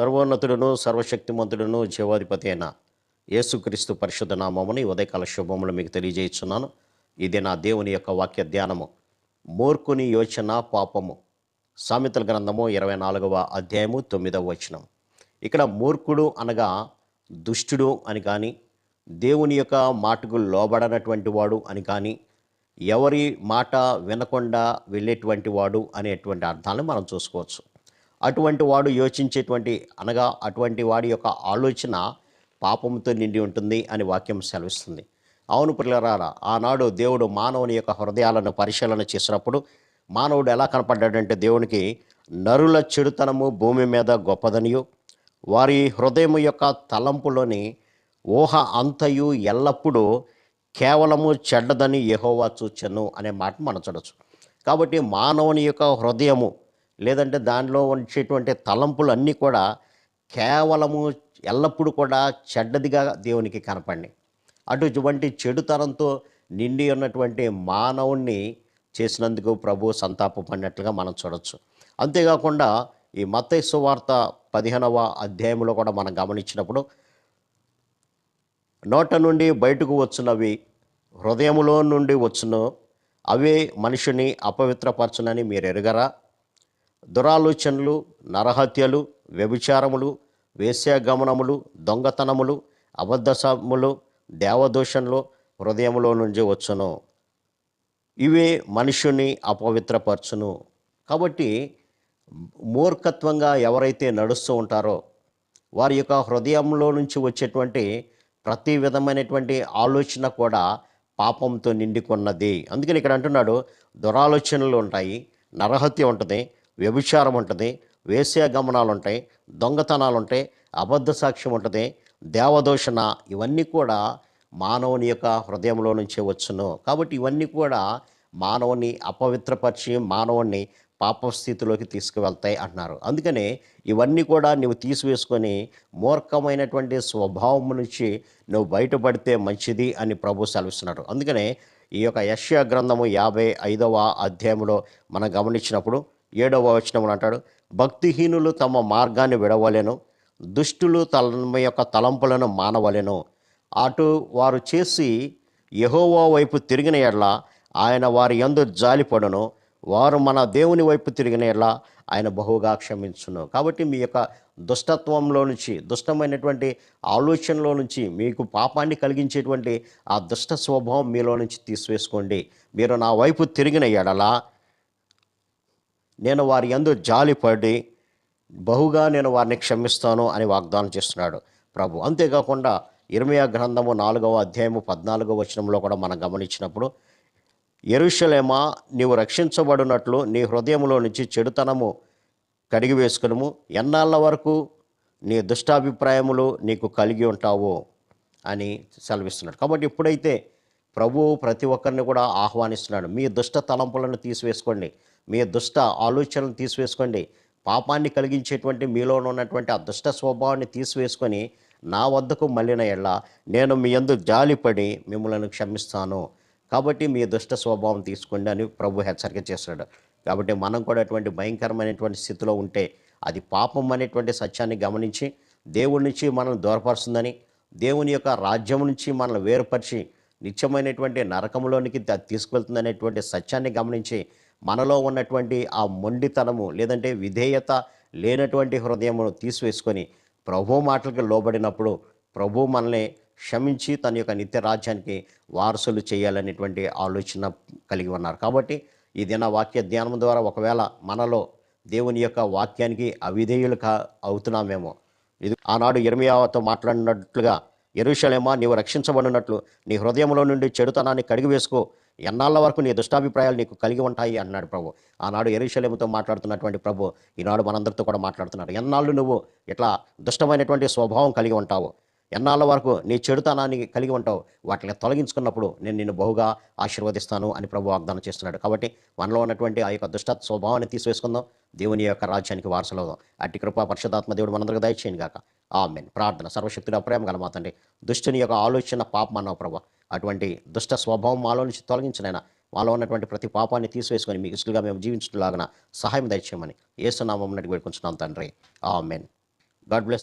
సర్వోన్నతుడును సర్వశక్తిమంతుడును జీవాధిపతి అయిన యేసుక్రీస్తు పరిశుద్ధ నామముని ఉదయకాల శుభములు మీకు తెలియజేస్తున్నాను. ఇది నా దేవుని యొక్క వాక్య ధ్యానము. మూర్ఖుని యోచన పాపము. సామెతల గ్రంథము ఇరవై నాలుగవ అధ్యాయము తొమ్మిదవ వచనం ఇక్కడ మూర్ఖుడు అనగా దుష్టుడు అని కానీ దేవుని యొక్క మాటకు లోబడనటువంటి వాడు అని కానీ ఎవరి మాట వినకుండా వెళ్ళేటువంటి వాడు అనేటువంటి అర్థాలను మనం చూసుకోవచ్చు. అటువంటి వాడు యోచించేటువంటి అనగా అటువంటి వాడి యొక్క ఆలోచన పాపంతో నిండి ఉంటుంది అని వాక్యం సెలవిస్తుంది. అవును పిల్లరారా ఆనాడు దేవుడు మానవుని యొక్క హృదయాలను పరిశీలన చేసినప్పుడు మానవుడు ఎలా కనపడ్డాడంటే దేవునికి నరుల చెడుతనము భూమి మీద గొప్పదనియు వారి హృదయం యొక్క తలంపులోని ఊహ అంతయు ఎల్లప్పుడూ కేవలము చెడ్డదని యహోవా చూచెను అనే మాట మనం చూడొచ్చు. కాబట్టి మానవుని యొక్క హృదయము లేదంటే దానిలో ఉంచేటువంటి తలంపులు అన్నీ కూడా కేవలము ఎల్లప్పుడూ కూడా చెడ్డదిగా దేవునికి కనపడి అటువంటి చెడుతనంతో నిండి ఉన్నటువంటి మానవుణ్ణి చేసినందుకు ప్రభు సంతాపపడినట్లుగా మనం చూడొచ్చు. అంతేకాకుండా ఈ మత్తైసు వార్త పదిహేనవ అధ్యాయంలో కూడా మనం గమనించినప్పుడు నోట నుండి బయటకు వచ్చినవి హృదయములో నుండి వచ్చును అవే మనిషిని అపవిత్రపరచునని మీరు ఎరుగరా? దురాలోచనలు నరహత్యలు వ్యభిచారములు వేశ్యాగమనములు దొంగతనములు అబద్ధసములు దేవదోషములు హృదయములో నుంచి వచ్చును. ఇవే మనుషుని అపవిత్రపరచును. కాబట్టి మూర్ఖత్వంగా ఎవరైతే నడుస్తూ ఉంటారో వారి యొక్క హృదయంలో నుంచి వచ్చేటువంటి ప్రతి విధమైనటువంటి ఆలోచన కూడా పాపంతో నిండుకున్నది. అందుకని ఇక్కడ అంటున్నాడు దురాలోచనలు ఉంటాయి నరహత్య ఉంటుంది వ్యభిచారం ఉంటుంది వేశ్యాగమనాలు ఉంటాయి దొంగతనాలు ఉంటాయి అబద్ధ సాక్ష్యం ఉంటుంది దేవదోషణ ఇవన్నీ కూడా మానవుని యొక్క హృదయంలో నుంచే వచ్చును. కాబట్టి ఇవన్నీ కూడా మానవుని అపవిత్రపరిచి మానవుని పాపస్థితిలోకి తీసుకువెళ్తాయి అంటున్నారు. అందుకనే ఇవన్నీ కూడా నువ్వు తీసివేసుకొని మూర్ఖమైనటువంటి స్వభావం నుంచి నువ్వు బయటపడితే మంచిది అని ప్రభు సెలవిస్తున్నాడు. అందుకనే ఈ యొక్క యశ్య గ్రంథము యాభై ఐదవ అధ్యాయంలో మనం గమనించినప్పుడు ఏడవ వచనం అంటాడు భక్తిహీనులు తమ మార్గాన్ని విడవలెను దుష్టులు తమ యొక్క తలంపులను మానవలెను. అటు వారు చేసి యహోవా వైపు తిరిగిన ఎడ్ల ఆయన వారి ఎందు జాలిపడను వారు మన దేవుని వైపు తిరిగిన ఎడ్ల ఆయన బహుగా క్షమించును. కాబట్టి మీ యొక్క దుష్టత్వంలో నుంచి దుష్టమైనటువంటి ఆలోచనలో నుంచి మీకు పాపాన్ని కలిగించేటువంటి ఆ దుష్ట స్వభావం మీలో నుంచి తీసివేసుకోండి. మీరు నా వైపు తిరిగిన ఎడల నేను వారి యందు జాలిపడి బహుగా నేను వారిని క్షమిస్తాను అని వాగ్దానం చేస్తున్నాడు ప్రభు. అంతేకాకుండా ఇరవై గ్రంథము నాలుగవ అధ్యాయము పద్నాలుగవ వచనంలో కూడా మనం గమనించినప్పుడు ఎరుషలేమా నీవు రక్షించబడినట్లు నీ హృదయంలో నుంచి చెడుతనము కడిగి వేసుకునము ఎన్నాళ్ళ వరకు నీ దుష్టాభిప్రాయములు నీకు కలిగి ఉంటావు? అని సెలవిస్తున్నాడు. కాబట్టి ఇప్పుడైతే ప్రభువు ప్రతి ఒక్కరిని కూడా ఆహ్వానిస్తున్నాడు. మీ దుష్ట తలంపులను తీసివేసుకోండి. మీ దుష్ట ఆలోచనలను తీసివేసుకోండి. పాపాన్ని కలిగించేటువంటి మీలో ఉన్నటువంటి ఆ దుష్ట స్వభావాన్ని తీసివేసుకొని నా వద్దకు మళ్ళిన ఎళ్ళ నేను మీ యందు జాలిపడి మిమ్మల్ని క్షమిస్తాను. కాబట్టి మీ దుష్ట స్వభావం తీసుకోండి అని ప్రభు హెచ్చరిక చేస్తున్నాడు. కాబట్టి మనం కూడా అటువంటి భయంకరమైనటువంటి స్థితిలో ఉంటే అది పాపం అనేటువంటి సత్యాన్ని గమనించి దేవుడి నుంచి మనల్ని దూరపరుస్తుందని దేవుని యొక్క రాజ్యం నుంచి మనల్ని వేరుపరిచి నిత్యమైనటువంటి నరకంలోనికి ద- తీసుకువెళ్తుందనేటువంటి సత్యాన్ని గమనించి మనలో ఉన్నటువంటి ఆ మొండితనము లేదంటే విధేయత లేనటువంటి హృదయమును తీసివేసుకొని ప్రభు మాటలకు లోబడినప్పుడు ప్రభు మనల్ని క్షమించి తన యొక్క నిత్య రాజ్యానికి వారసులు చేయాలనేటువంటి ఆలోచన కలిగి ఉన్నారు. కాబట్టి ఈ దిన వాక్య ధ్యానం ద్వారా ఒకవేళ మనలో దేవుని యొక్క వాక్యానికి అవిధేయులు కా అవుతున్నామేమో. ఇది ఆనాడు ఇర్మియాతో మాట్లాడినట్లుగా ఎరుషలేమా నీవు రక్షించబడినట్లు నీ హృదయంలో నుండి చెడుతనాన్ని కడిగివేసుకో ఎన్నాళ్ళ వరకు నీ దుష్టాభిప్రాయాలు నీకు కలిగి ఉంటాయి అన్నాడు ప్రభు. ఆనాడు ఎరుషలేముతో మాట్లాడుతున్నటువంటి ప్రభు ఈనాడు మనందరితో కూడా మాట్లాడుతున్నాడు. ఎన్నాళ్ళు నువ్వు ఇట్లా దుష్టమైనటువంటి స్వభావం కలిగి ఉంటావు? ఎన్నాళ్ళ వరకు నీ చెడుతనాన్ని కలిగి ఉంటావు? వాటిని తొలగించుకున్నప్పుడు నేను నిన్ను బహుగా ఆశీర్వదిస్తాను అని ప్రభు వాగ్దానం చేస్తున్నాడు. కాబట్టి మనలో ఉన్నటువంటి ఆ యొక్క దుష్ట స్వభావాన్ని తీసివేసుకుందాం. దేవుని యొక్క రాజ్యానికి వారసులవుదాం. అట్టి కృపా పరిశుధాత్మ దేవుడు మనందరికీ దయచేయండి గాక. ఆమెన్. ప్రార్థన. సర్వశక్తుల ప్రేమ గల దుష్టుని యొక్క ఆలోచన పాపం అన్నావు అటువంటి దుష్ట స్వభావం మాలో నుంచి తొలగించినైనా మాలో ఉన్నటువంటి ప్రతి పాపాన్ని తీసివేసుకొని మీకు ఇసులుగా మేము జీవించలాగిన సహాయం దయచేయమని ఏసునామం నడిగి వేడుకుంటున్నాం తండ్రి. ఆమెన్. God bless